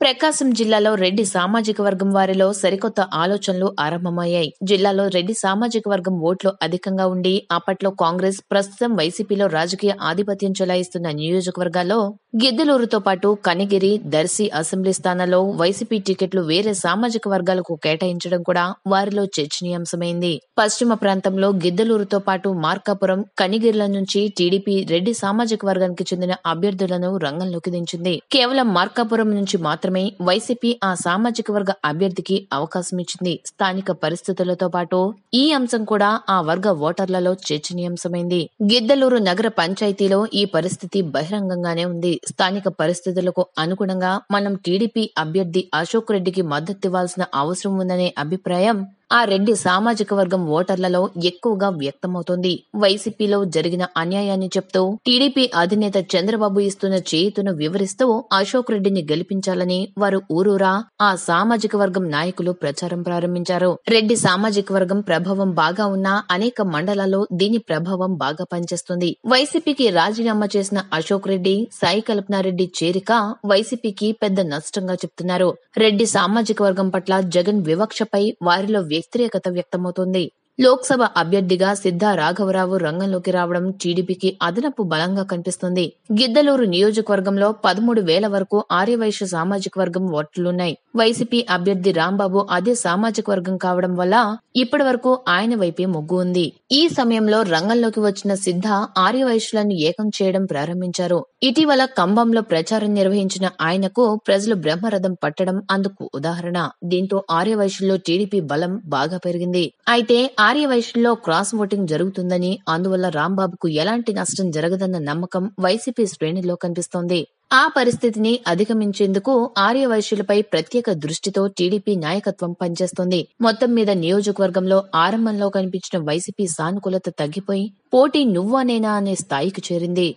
ప్రకాశం జిల్లాలో రెడ్డి సామాజిక వర్గం వారిలో సరికొత్త ఆలోచనలు ఆరంభమయ్యాయి. జిల్లాలో రెడ్డి సామాజిక వర్గం ఓట్లు అధికంగా ఉండి అప్పట్లో కాంగ్రెస్ ప్రస్తుతం వైసీపీలో రాజకీయ ఆధిపత్యం చెలాయిస్తున్న నియోజకవర్గాల్లో గిద్దలూరుతో పాటు కనిగిరి దర్శి అసెంబ్లీ స్థానాల్లో వైసీపీ టికెట్లు వేరే సామాజిక వర్గాలకు కేటాయించడం కూడా వారిలో చర్చనీయాంశమైంది. పశ్చిమ ప్రాంతంలో గిద్దలూరుతో పాటు మార్కాపురం కనిగిరిల నుంచి టీడీపీ రెడ్డి సామాజిక వర్గానికి చెందిన అభ్యర్థులను రంగంలోకి దించింది. కేవలం మార్కాపురం నుంచి మాత్రమే వైసీపీ ఆ సామాజిక వర్గ అభ్యర్థికి అవకాశం ఇచ్చింది స్థానిక పరిస్థితులతో పాటు ఈ అంశం కూడా ఆ వర్గ ఓటర్లలో చర్చనీయాంశమైంది. గిద్దలూరు నగర పంచాయతీలో ఈ పరిస్థితి బహిరంగంగానే ఉంది. స్థానిక పరిస్థితులకు అనుగుణంగా మనం టీడీపీ అభ్యర్థి అశోక్ రెడ్డికి మద్దతివ్వాల్సిన అవసరం ఉందనే అభిప్రాయం ఆ రెడ్డి సామాజిక వర్గం ఓటర్లలో ఎక్కువగా వ్యక్తమవుతోంది. వైసీపీలో జరిగిన అన్యాయాన్ని చెప్తూ టీడీపీ అధినేత చంద్రబాబు ఇస్తున్న చేతును వివరిస్తూ అశోక్ రెడ్డిని గెలిపించాలని వారు ఊరూరా ఆ సామాజిక వర్గం నాయకులు ప్రచారం ప్రారంభించారు. రెడ్డి సామాజిక వర్గం ప్రభావం బాగా ఉన్న అనేక మండలాల్లో దీని ప్రభావం బాగా పనిచేస్తుంది. వైసీపీకి రాజీనామా చేసిన అశోక్ రెడ్డి సాయి కల్పనారెడ్డి చేరిక వైసీపీకి పెద్ద నష్టంగా చెప్తున్నారు. రెడ్డి సామాజిక వర్గం పట్ల జగన్ వివక్షపై వారిలో వ్యతిరేకత వ్యక్తమవుతోంది. లోక్సభ అభ్యర్థిగా సిద్ధ రాఘవరావు రంగంలోకి రావడం టీడీపీకి అదనపు బలంగా కనిపిస్తుంది. గిద్దలూరు నియోజకవర్గంలో పదమూడు వేల వరకు ఆర్యవైశ్య సామాజిక వర్గం ఓట్లున్నాయి. వైసీపీ అభ్యర్థి రాంబాబు అదే సామాజిక వర్గం కావడం వల్ల ఇప్పటి వరకు ఆయన వైపే మొగ్గు ఉంది. ఈ సమయంలో రంగంలోకి వచ్చిన సిద్ధ ఆర్యవైశ్యులను ఏకం చేయడం ప్రారంభించారు. ఇటీవల కంబంలో ప్రచారం నిర్వహించిన ఆయనకు ప్రజలు బ్రహ్మరథం పట్టడం అందుకు ఉదాహరణ. దీంతో ఆర్యవైశ్యుల్లో టీడీపీ బలం బాగా పెరిగింది. అయితే ఆర్యవైశ్యుల్లో క్రాస్ ఓటింగ్ జరుగుతుందని అందువల్ల రాంబాబుకు ఎలాంటి నష్టం జరగదన్న నమ్మకం వైసీపీ శ్రేణిలో కనిపిస్తోంది. ఆ పరిస్థితిని అధిగమించేందుకు ఆర్యవైశ్యులపై ప్రత్యేక దృష్టితో టీడీపీ నాయకత్వం పనిచేస్తోంది. మొత్తం మీద నియోజకవర్గంలో ఆరంభంలో కనిపించిన వైసీపీ సానుకూలత తగ్గిపోయి పోటీ నువ్వా నేనా అనే స్థాయికి చేరింది.